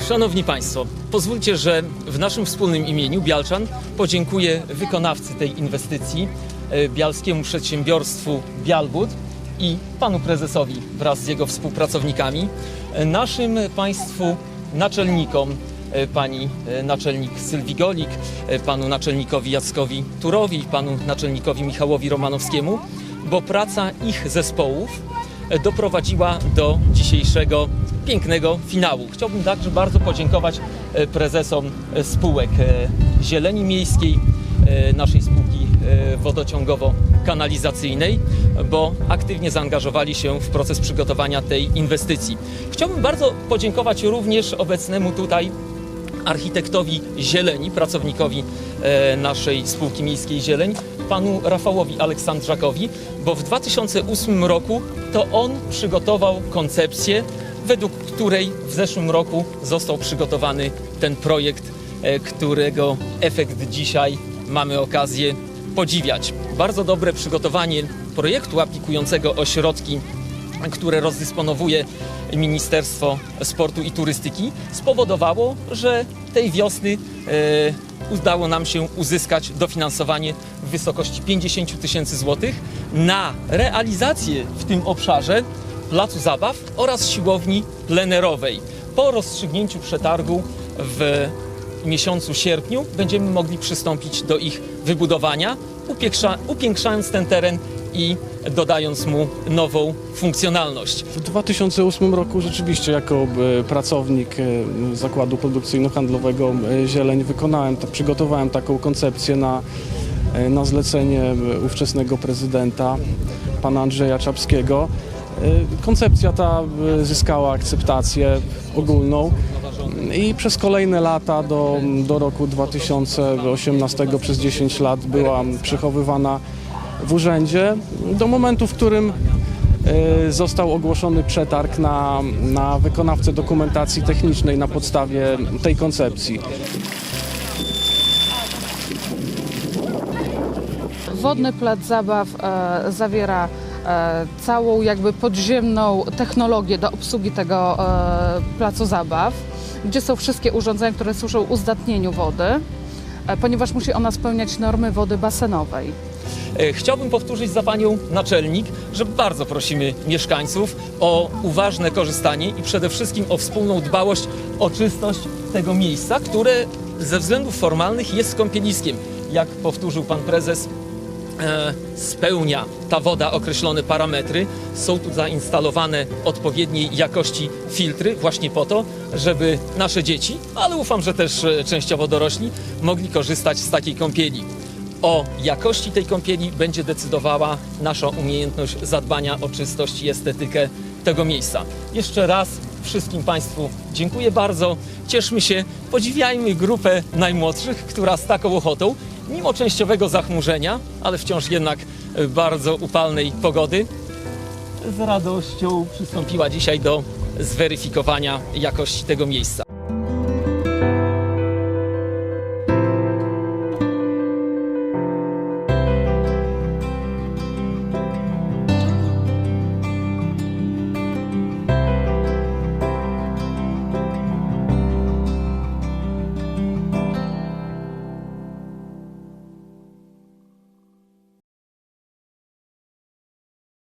Szanowni Państwo, pozwólcie, że w naszym wspólnym imieniu Bialczan podziękuję wykonawcy tej inwestycji, e, bialskiemu przedsiębiorstwu Bialbud i panu prezesowi wraz z jego współpracownikami, e, naszym Państwu naczelnikom, e, pani naczelnik Sylwii Golik, panu naczelnikowi Jackowi Turowi, panu naczelnikowi Michałowi Romanowskiemu, bo praca ich zespołów doprowadziła do dzisiejszego pięknego finału. Chciałbym także bardzo podziękować e, prezesom e, spółek e, Zieleni Miejskiej, e, naszej spółki e, wodociągowo-kanalizacyjnej, bo aktywnie zaangażowali się w proces przygotowania tej inwestycji. Chciałbym bardzo podziękować również obecnemu tutaj architektowi Zieleni, pracownikowi e, naszej spółki miejskiej Zieleń, panu Rafałowi Aleksandrzakowi, bo w 2008 roku to on przygotował koncepcję, według której w zeszłym roku został przygotowany ten projekt, e, którego efekt dzisiaj mamy okazję podziwiać. Bardzo dobre przygotowanie projektu aplikującego o środki które rozdysponowuje Ministerstwo Sportu i Turystyki, spowodowało, że tej wiosny e, udało nam się uzyskać dofinansowanie w wysokości 50 tysięcy złotych na realizację w tym obszarze placu zabaw oraz siłowni plenerowej. Po rozstrzygnięciu przetargu w miesiącu sierpniu będziemy mogli przystąpić do ich wybudowania, upiększa, upiększając ten teren i dodając mu nową funkcjonalność. W 2008 roku rzeczywiście jako e, pracownik e, zakładu produkcyjno-handlowego e, Zieleń wykonałem, przygotowałem taką koncepcję na, na zlecenie ówczesnego prezydenta, pana Andrzeja Czapskiego. Koncepcja ta zyskała akceptację ogólną i przez kolejne lata do, do roku 2018 przez 10 lat była przechowywana w urzędzie do momentu, w którym e, został ogłoszony przetarg na, na wykonawcę dokumentacji technicznej na podstawie tej koncepcji. Wodny plac zabaw e, zawiera e, całą jakby podziemną technologię do obsługi tego e, placu zabaw, gdzie są wszystkie urządzenia, które służą uzdatnieniu wody, e, ponieważ musi ona spełniać normy wody basenowej. E, Chciałbym powtórzyć za panią naczelnik, że bardzo prosimy mieszkańców o uważne korzystanie i przede wszystkim o wspólną dbałość o czystość tego miejsca, które ze względów formalnych jest kąpieliskiem. Jak powtórzył pan prezes, e, spełnia ta woda określone parametry. Są tu zainstalowane odpowiedniej jakości filtry właśnie po to, żeby nasze dzieci, ale ufam, że też e, częściowo dorośli, mogli korzystać z takiej kąpieli. O jakości tej kąpieli będzie decydowała nasza umiejętność zadbania o czystość i estetykę tego miejsca. Jeszcze raz wszystkim Państwu dziękuję bardzo. Cieszmy się, podziwiajmy grupę najmłodszych, która z taką ochotą, mimo częściowego zachmurzenia, ale wciąż jednak e, bardzo upalnej pogody, z radością przystąpiła dzisiaj do zweryfikowania jakości tego miejsca.